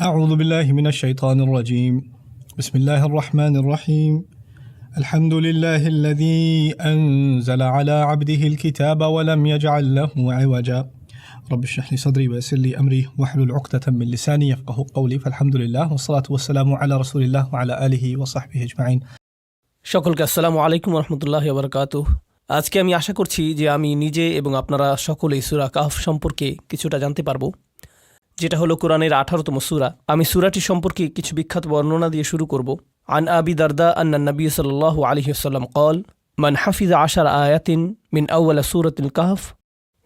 أعوذ بالله من الشيطان الرجيم بسم الله الرحمن الرحيم الحمد لله الذي أنزل على عبده الكتاب ولم يجعل له عوجا رب اشرح لي صدري ويسر لي أمري واحلل عقدة من لساني يفقه قولي فالحمد لله والصلاة والسلام على رسول الله وعلى آله وصحبه أجمعين সকলকে আসসালামু আলাইকুম রহমতুল্লাহ বারকাত আজকে আমি আশা করছি যে আমি নিজে এবং আপনারা সকলেই সুরা কাহফ সম্পর্কে কিছুটা জানতে পারবো যেটা হলো কোরআনের আঠারোতম সুরা। আমি সুরাটি সম্পর্কে কিছু বিখ্যাত বর্ণনা দিয়ে শুরু করব। আন আবি দারদা আন্না নবী সাল্লাহ আলহিসাল্লাম কল মান হাফিজ আশার আয়াতিন মিন আউ্লা সুরতুল কাহফ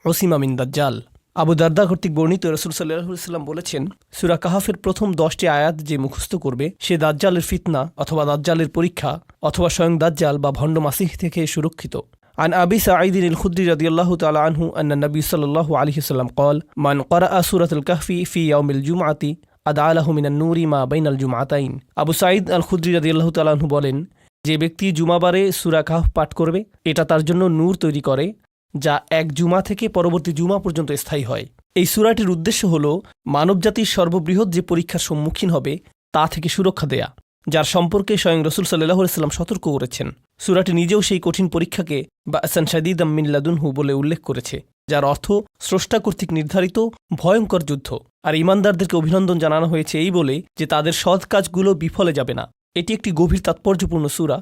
ওসিমা মিন দাজ্জাল। আবু দারদা কর্তৃক বর্ণিত রসুল সাল্লাহাম বলেছেন, সুরা কাহাফের প্রথম দশটি আয়াত যে মুখস্থ করবে, সে দাজ্জালের ফিতনা অথবা দাজ্জালের পরীক্ষা অথবা স্বয়ং দাজ্জাল বা ভণ্ড মাসিহ থেকে সুরক্ষিত। عن أبي سعيد الخدري رضي الله تعالى عنه أن النبي صلى الله عليه وسلم قال من قرأ سورة الكهف في يوم الجمعة أدعى له من النور ما بين الجمعتين আবু সাঈদ আল খুদ্রি রাদিয়াল্লাহু তাআলা আনহু বলেন যে ব্যক্তি জুমাবারে সূরা কাহফ পাঠ করবে এটা তার জন্য নূর তৈরি করে যা এক জুমা থেকে পরবর্তী জুমা পর্যন্ত স্থায়ী হয় এই সুরাটির উদ্দেশ্য হল মানবজাতির সর্ববৃহৎ যে পরীক্ষার সম্মুখীন হবে তা থেকে সুরক্ষা দেয়া যার সম্পর্কে স্বয়ং রসুল সাল্লাহ সাল্লাম সতর্ক করেছেন সুরাটি নিজেও সেই কঠিন পরীক্ষাকে বা আসান শাদিদ আমিন লাদুনহু বলে উল্লেখ করেছে, যার অর্থ স্রষ্টা কর্তৃক নির্ধারিত ভয়ঙ্কর যুদ্ধ। আর ইমানদারদেরকে অভিনন্দন জানানো হয়েছে এই বলে যে তাদের সৎ কাজগুলো বিফলে যাবে না। এটি একটি গভীর তাৎপর্যপূর্ণ সুরা,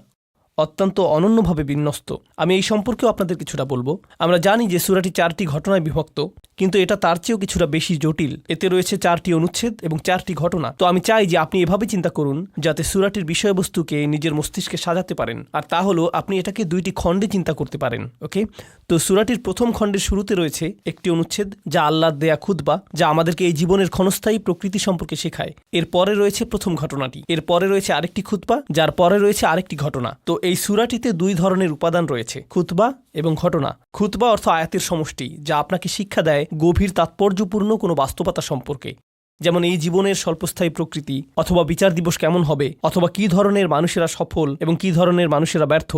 অত্যন্ত অনন্যভাবে বিন্যস্ত। আমি এই সম্পর্কেও আপনাদের কিছুটা বলব। আমরা জানি যে সুরাটি চারটি ঘটনায় বিভক্ত। কিন্তু এটা তার চেয়েও কিছুটা বেশি জটিল। এতে রয়েছে চারটি অনুচ্ছেদ এবং চারটি ঘটনা। তো আমি চাই যে আপনি এভাবে চিন্তা করুন, যাতে সুরাটির বিষয়বস্তুকে নিজের মস্তিষ্কে সাজাতে পারেন। আর তা হলো, আপনি এটাকে দুইটি খণ্ডে চিন্তা করতে পারেন, ওকে? তো সুরাটির প্রথম খণ্ডের শুরুতে রয়েছে একটি অনুচ্ছেদ, যা আল্লাহর দেয়া খুদবা যা আমাদেরকে এই জীবনের ক্ষণস্থায়ী প্রকৃতি সম্পর্কে শেখায়। এর পরে রয়েছে প্রথম ঘটনাটি। এর পরে রয়েছে আরেকটি খুতবা, যার পরে রয়েছে আরেকটি ঘটনা। তো এই সুরাটিতে দুই ধরনের উপাদান রয়েছে, খুতবা এবং ঘটনা, খুতবা অর্থ আয়াতের সমষ্টি, যা আপনাকে শিক্ষা দেয় গভীর তাৎপর্যপূর্ণ কোনো বাস্তবতা সম্পর্কে। যেমন এই জীবনের স্বল্পস্থায়ী প্রকৃতি, অথবা বিচার দিবস কেমন হবে, অথবা কী ধরনের মানুষেরা সফল এবং কী ধরনের মানুষেরা ব্যর্থ।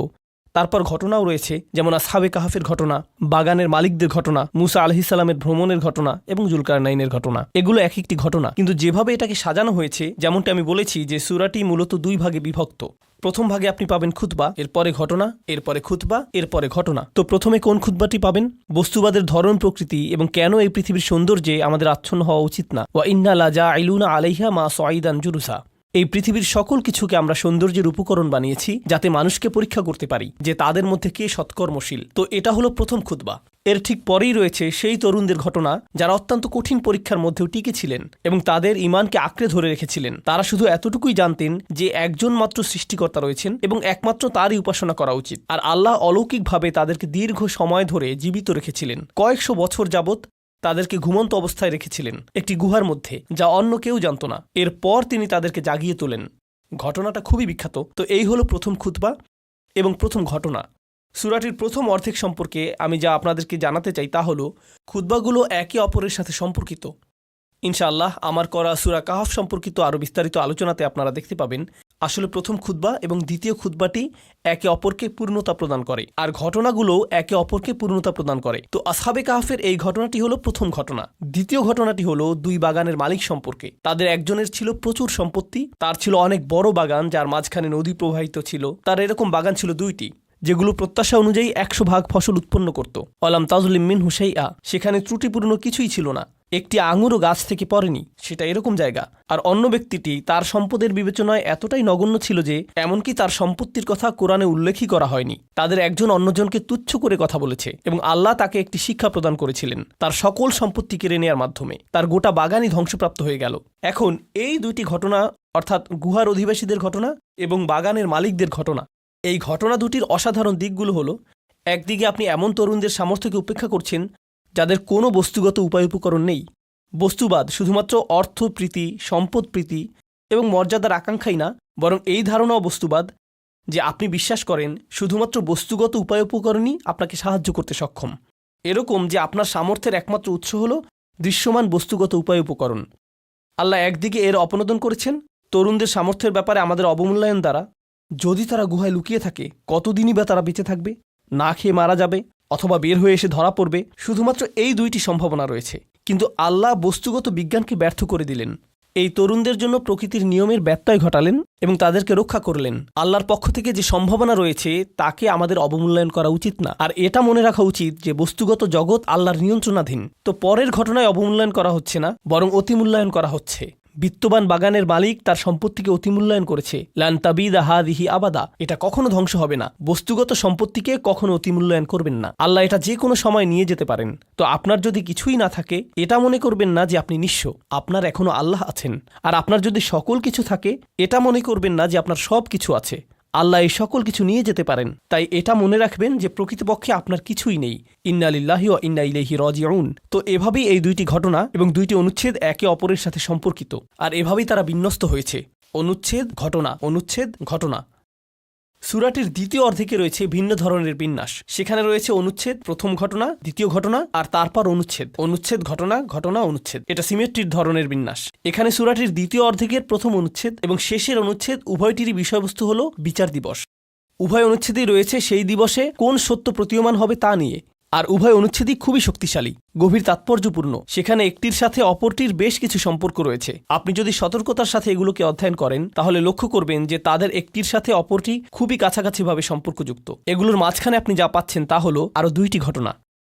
তারপর ঘটনাও রয়েছে, যেমন আসহাবে কাহাফের ঘটনা, বাগানের মালিকদের ঘটনা, মুসা আলহিসাল্লামের ভ্রমণের ঘটনা এবং জুলকার নাইনের ঘটনা। এগুলো এক একটি ঘটনা, কিন্তু যেভাবে এটাকে সাজানো হয়েছে, যেমনটি আমি বলেছি যে সুরাটি মূলত দুই ভাগে বিভক্ত। প্রথম ভাগে আপনি পাবেন খুতবা, এরপরে ঘটনা, এরপরে খুতবা, এরপরে ঘটনা। তো প্রথমে কোন খুতবাটি পাবেন? বস্তুবাদের ধরন, প্রকৃতি এবং কেন এই পৃথিবীর সৌন্দর্যে আমাদের আচ্ছন্ন হওয়া উচিত না। ওয়া ইন্না লাজা আইলুনা আলাইহা মা সঈদান জুরুসা। এই পৃথিবীর সকল কিছুকে আমরা সৌন্দর্যের উপকরণ বানিয়েছি যাতে মানুষকে পরীক্ষা করতে পারি যে তাদের মধ্যে কে সৎকর্মশীল। তো এটা হলো প্রথম খুতবা। এর ঠিক পরেই রয়েছে সেই তরুণদের ঘটনা যারা অত্যন্ত কঠিন পরীক্ষার মধ্যেও টিকে ছিলেন এবং তাদের ইমানকে আঁকড়ে ধরে রেখেছিলেন। তারা শুধু এতটুকুই জানতেন যে একজন মাত্র সৃষ্টিকর্তা রয়েছেন এবং একমাত্র তারই উপাসনা করা উচিত। আর আল্লাহ অলৌকিকভাবে তাদেরকে দীর্ঘ সময় ধরে জীবিত রেখেছিলেন। কয়েকশো বছর যাবৎ তাদেরকে ঘুমন্ত অবস্থায় রেখেছিলেন একটি গুহার মধ্যে, যা অন্য কেউ জানত না। এরপর তিনি তাদেরকে জাগিয়ে তোলেন। ঘটনাটা খুবই বিখ্যাত। তো এই হলো প্রথম খুতবা এবং প্রথম ঘটনা। সুরাটির প্রথম অর্ধেক সম্পর্কে আমি যা আপনাদেরকে জানাতে চাই তা হলো, খুতবাগুলো একে অপরের সাথে সম্পর্কিত। ইনশাআল্লাহ, আমার করা সুরা কাহাফ সম্পর্কিত আরও বিস্তারিত আলোচনাতে আপনারা দেখতে পাবেন। আসলে প্রথম খুতবা এবং দ্বিতীয় খুতবাটি একে অপরকে পূর্ণতা প্রদান করে, আর ঘটনাগুলো একে অপরকে পূর্ণতা প্রদান করে। তো আসহাবে কাহাফের এই ঘটনাটি হলো প্রথম ঘটনা। দ্বিতীয় ঘটনাটি হলো দুই বাগানের মালিক সম্পর্কে। তাদের একজনের ছিল প্রচুর সম্পত্তি, তার ছিল অনেক বড় বাগান যার মাঝখানে নদী প্রবাহিত ছিল। তার এরকম বাগান ছিল দুইটি, যেগুলো প্রত্যাশা অনুযায়ী একশো ভাগ ফসল উৎপন্ন করত। অলাম তাজুলিম মিন হুসাইয়া সেখানে ত্রুটিপূর্ণ কিছুই ছিল না। একটি আঙুরও গাছ থেকে পড়েনি, সেটা এরকম জায়গা। আর অন্য ব্যক্তিটি তার সম্পদের বিবেচনায় এতটাই নগণ্য ছিল যে, এমনকি তার সম্পত্তির কথা কোরআনে উল্লেখই করা হয়নি। তাদের একজন অন্যজনকে তুচ্ছ করে কথা বলেছে এবং আল্লাহ তাকে একটি শিক্ষা প্রদান করেছিলেন তার সকল সম্পত্তি কেড়ে নেওয়ার মাধ্যমে। তার গোটা বাগানই ধ্বংসপ্রাপ্ত হয়ে গেল। এখন এই দুইটি ঘটনা, অর্থাৎ গুহার অধিবাসীদের ঘটনা এবং বাগানের মালিকদের ঘটনা, এই ঘটনা দুটির অসাধারণ দিকগুলো হলো, একদিকে আপনি এমন তরুণদের সামর্থ্যকে উপেক্ষা করছেন যাদের কোনো বস্তুগত উপায় উপকরণ নেই। বস্তুবাদ শুধুমাত্র অর্থপ্রীতি সম্পদপ্রীতি এবং মর্যাদার আকাঙ্ক্ষাই না, বরং এই ধারণাও বস্তুবাদ যে আপনি বিশ্বাস করেন, শুধুমাত্র বস্তুগত উপায় উপকরণই আপনাকে সাহায্য করতে সক্ষম। এরকম যে আপনার সামর্থ্যের একমাত্র উৎস হল দৃশ্যমান বস্তুগত উপায় উপকরণ। আল্লাহ একদিকে এর অপনোদন করেছেন, তরুণদের সামর্থ্যের ব্যাপারে আমাদের অবমূল্যায়ন দ্বারা। যদি তারা গুহায় লুকিয়ে থাকে, কতদিনই বা তারা বেঁচে থাকবে? না খেয়ে মারা যাবে? অথবা বের হয়ে এসে ধরা পড়বে, শুধুমাত্র এই দুইটি সম্ভাবনা রয়েছে। কিন্তু আল্লাহ বস্তুগত বিজ্ঞানকে ব্যর্থ করে দিলেন। এই তরুণদের জন্য প্রকৃতির নিয়মের ব্যত্যয় ঘটালেন এবং তাদেরকে রক্ষা করলেন। আল্লাহর পক্ষ থেকে যে সম্ভাবনা রয়েছে, তাকে আমাদের অবমূল্যায়ন করা উচিত না। আর এটা মনে রাখা উচিত যে বস্তুগত জগৎ আল্লাহর নিয়ন্ত্রণাধীন। তো পরের ঘটনায় অবমূল্যায়ন করা হচ্ছে না, বরং অতিমূল্যায়ন করা হচ্ছে। বিত্তবান বাগানের মালিক তার সম্পত্তিকে অতিমূল্যায়ন করেছে। লান তাবিদা হাদিহি আবাদা। এটা কখনো ধ্বংস হবে না। বস্তুগত সম্পত্তিকে কখনো অতিমূল্যায়ন করবেন না। আল্লাহ এটা যে কোনো সময় নিয়ে যেতে পারেন। তো আপনার যদি কিছুই না থাকে, এটা মনে করবেন না যে আপনি নিঃস্ব। আপনার এখনও আল্লাহ আছেন। আর আপনার যদি সকল কিছু থাকে, এটা মনে করবেন না যে আপনার সব কিছু আছে। আল্লাহ এই সকল কিছু নিয়ে যেতে পারেন। তাই এটা মনে রাখবেন যে প্রকৃতপক্ষে আপনার কিছুই নেই। ইন্নালিল্লাহি ও ইন্না রজি আউন তো এভাবেই এই দুইটি ঘটনা এবং দুইটি অনুচ্ছেদ একে অপরের সাথে সম্পর্কিত। আর এভাবেই তারা বিন্যস্ত হয়েছে। অনুচ্ছেদ, ঘটনা। অনুচ্ছেদ, ঘটনা। সুরাটির দ্বিতীয় অর্ধেকে রয়েছে ভিন্ন ধরনের বিন্যাস। সেখানে রয়েছে অনুচ্ছেদ, প্রথম ঘটনা, দ্বিতীয় ঘটনা আর তারপর অনুচ্ছেদ। অনুচ্ছেদ ঘটনা ঘটনা, অনুচ্ছেদ। এটা সিমেট্রির ধরনের বিন্যাস। এখানে সুরাটির দ্বিতীয় অর্ধেকের প্রথম অনুচ্ছেদ এবং শেষের অনুচ্ছেদ উভয়টিরই বিষয়বস্তু হল বিচার দিবস। উভয় অনুচ্ছেদেই রয়েছে সেই দিবসে কোন সত্য প্রতীয়মান হবে তা নিয়ে। আর উভয় অনুচ্ছেদই খুবই শক্তিশালী, গভীর তাৎপর্যপূর্ণ। সেখানে একটির সাথে অপরটির বেশ কিছু সম্পর্ক রয়েছে। আপনি যদি সতর্কতার সাথে এগুলোকে অধ্যয়ন করেন, তাহলে লক্ষ্য করবেন যে তাদের একটির সাথে অপরটি খুবই কাছাকাছিভাবে সম্পর্কযুক্ত। এগুলোর মাঝখানে আপনি যা পাচ্ছেন তা হলো আরও দুইটি ঘটনা।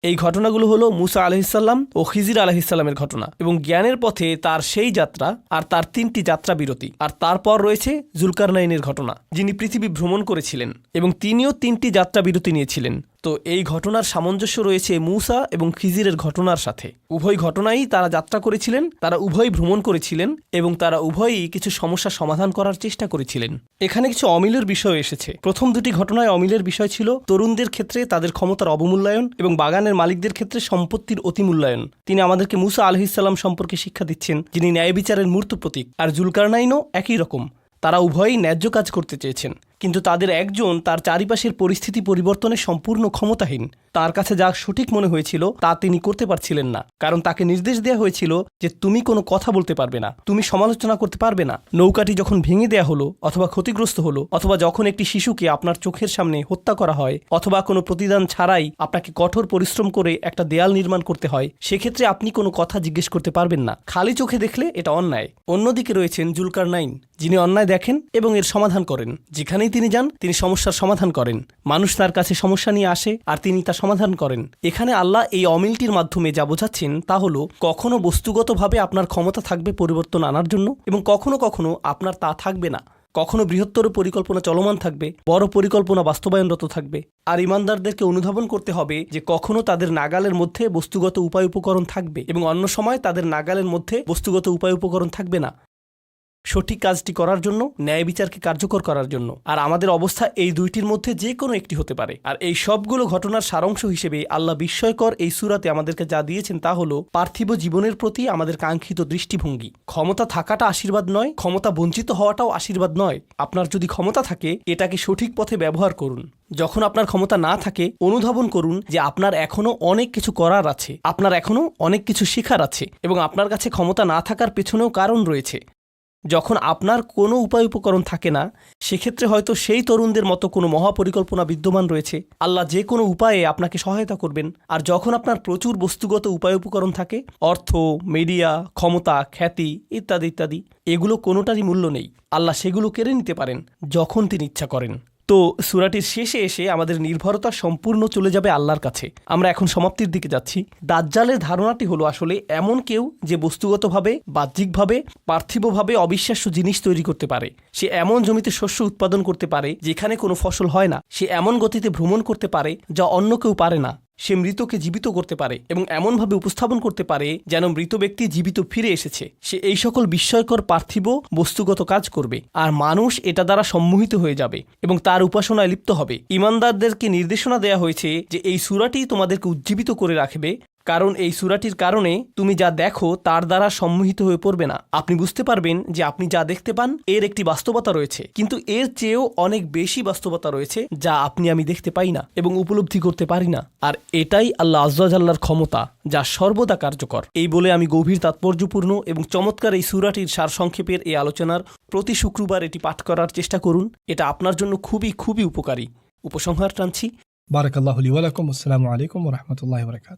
এই ঘটনাগুলো হলো মুসা আলহিসাল্লাম ও খিজির আলহিসাল্লামের ঘটনা এবং জ্ঞানের পথে তার সেই যাত্রা আর তার তিনটি যাত্রা বিরতি। আর তারপর রয়েছে জুলকারনাইনের ঘটনা, যিনি পৃথিবী ভ্রমণ করেছিলেন এবং তিনিও তিনটি যাত্রা বিরতি নিয়েছিলেন। তো এই ঘটনার সামঞ্জস্য রয়েছে মুসা এবং খিজিরের ঘটনার সাথে। উভয় ঘটনাই তারা যাত্রা করেছিলেন, তারা উভয় ভ্রমণ করেছিলেন এবং তারা উভয়ই কিছু সমস্যা সমাধান করার চেষ্টা করেছিলেন। এখানে কিছু অমিলের বিষয় এসেছে। প্রথম দুটি ঘটনায় অমিলের বিষয় ছিল তরুণদের ক্ষেত্রে তাদের ক্ষমতার অবমূল্যায়ন এবং বাগানের মালিকদের ক্ষেত্রে সম্পত্তির অতিমূল্যায়ন তিনি আমাদেরকে মুসা আলহিসাল্লাম সম্পর্কে শিক্ষা দিচ্ছেন, যিনি ন্যায় বিচারের মূর্ত প্রতীক। আর জুলকারনাইনও একই রকম। তারা উভয়ই ন্যায্য কাজ করতে চেয়েছেন। কিন্তু তাদের একজন তার চারিপাশের পরিস্থিতি পরিবর্তনে সম্পূর্ণ ক্ষমতাহীন। তার কাছে যা সঠিক মনে হয়েছিল, তা তিনি করতে পারছিলেন না। কারণ তাকে নির্দেশ দেওয়া হয়েছিল যে তুমি কোনো কথা বলতে পারবে না, তুমি সমালোচনা করতে পারবে না। নৌকাটি যখন ভেঙে দেয়া হলো, অথবা ক্ষতিগ্রস্ত হলো, অথবা যখন একটি শিশুকে আপনার চোখের সামনে হত্যা করা হয়, অথবা কোনো প্রতিদান ছাড়াই আপনাকে কঠোর পরিশ্রম করে একটা দেয়াল নির্মাণ করতে হয়, সেক্ষেত্রে আপনি কোনো কথা জিজ্ঞেস করতে পারবেন না। খালি চোখে দেখলে এটা অন্যায়। অন্যদিকে রয়েছেন জুলকার নাইন যিনি অন্যায় দেখেন এবং এর সমাধান করেন। যেখানেই তিনি যান, তিনি সমস্যার সমাধান করেন। মানুষ তার কাছে সমস্যা নিয়ে আসে আর তিনি তা সমাধান করেন। এখানে আল্লাহ এই অমিলটির মাধ্যমে যা বোঝাচ্ছেন তা হলো, কখনো বস্তুগতভাবে আপনার ক্ষমতা থাকবে পরিবর্তন আনার জন্য এবং কখনো কখনো আপনার তা থাকবে না। কখনো বৃহত্তর পরিকল্পনা চলমান থাকবে, বড় পরিকল্পনা বাস্তবায়নরত থাকবে। আর ইমানদারদেরকে অনুধাবন করতে হবে যে কখনো তাদের নাগালের মধ্যে বস্তুগত উপায় উপকরণ থাকবে এবং অন্য সময় তাদের নাগালের মধ্যে বস্তুগত উপায় উপকরণ থাকবে না। সঠিক কাজটি করার জন্য, ন্যায় বিচারকে কার্যকর করার জন্য। আর আমাদের অবস্থা এই দুইটির মধ্যে যে কোনো একটি হতে পারে। আর এই সবগুলো ঘটনার সারাংশ হিসেবে আল্লাহ বিস্ময়কর এই সুরাতে আমাদেরকে যা দিয়েছেন তা হলো, পার্থিব জীবনের প্রতি আমাদের কাঙ্ক্ষিত দৃষ্টিভঙ্গি। ক্ষমতা থাকাটা আশীর্বাদ নয়, ক্ষমতা বঞ্চিত হওয়াটাও আশীর্বাদ নয়। আপনার যদি ক্ষমতা থাকে, এটাকে সঠিক পথে ব্যবহার করুন। যখন আপনার ক্ষমতা না থাকে, অনুধাবন করুন যে আপনার এখনও অনেক কিছু করার আছে, আপনার এখনও অনেক কিছু শেখার আছে এবং আপনার কাছে ক্ষমতা না থাকার পেছনেও কারণ রয়েছে। যখন আপনার কোনো উপায় উপকরণ থাকে না, সেক্ষেত্রে হয়তো সেই তরুণদের মতো কোনো মহাপরিকল্পনা বিদ্যমান রয়েছে। আল্লাহ যে কোনো উপায়ে আপনাকে সহায়তা করবেন। আর যখন আপনার প্রচুর বস্তুগত উপায় উপকরণ থাকে, অর্থ, মিডিয়া, ক্ষমতা, খ্যাতি ইত্যাদি ইত্যাদি, এগুলো কোনোটারই মূল্য নেই। আল্লাহ সেগুলো কেড়ে নিতে পারেন, যখন তিনি ইচ্ছা করেন। তো সুরাটির শেষে এসে আমাদের নির্ভরতা সম্পূর্ণ চলে যাবে আল্লাহর কাছে। আমরা এখন সমাপ্তির দিকে যাচ্ছি। দাজ্জালের ধারণাটি হলো আসলে এমন কেউ যে বস্তুগতভাবে, বাহ্যিকভাবে, পার্থিবভাবে অবিশ্বাস্য জিনিস তৈরি করতে পারে। সে এমন জমিতে শস্য উৎপাদন করতে পারে যেখানে কোনো ফসল হয় না। সে এমন গতিতে ভ্রমণ করতে পারে যা অন্য কেউ পারে না। সে মৃতকে জীবিত করতে পারে এবং এমনভাবে উপস্থাপন করতে পারে যেন মৃত ব্যক্তি জীবিত ফিরে এসেছে। সে এই সকল বিস্ময়কর পার্থিব বস্তুগত কাজ করবে আর মানুষ এটা দ্বারা সম্মোহিত হয়ে যাবে এবং তার উপাসনায় লিপ্ত হবে। ইমানদারদেরকে নির্দেশনা দেয়া হয়েছে যে এই সুরাটি তোমাদেরকে উজ্জীবিত করে রাখবে কারণ এই সুরাটির কারণে তুমি যা দেখো তার দ্বারা সম্মোহিত হয়ে পড়বে না। আপনি বুঝতে পারবেন যে আপনি যা দেখতে পান, এর একটি বাস্তবতা রয়েছে। কিন্তু এর চেয়েও অনেক বেশি বাস্তবতা রয়েছে যা আপনি আমি দেখতে পাই না এবং উপলব্ধি করতে পারি না। আর এটাই আল্লাহ আজাল্লার ক্ষমতা, যা সর্বদা কার্যকর। এই বলে আমি গভীর তাৎপর্যপূর্ণ এবং চমৎকার এই সুরাটির সারসংক্ষেপের এই আলোচনার প্রতি শুক্রবার এটি পাঠ করার চেষ্টা করুন। এটা আপনার জন্য খুবই খুবই উপকারী। উপসংহার টানছি। বারাকাল্লাহ আসসালামু আলাইকুম রহমতুল্লাহ বরকাত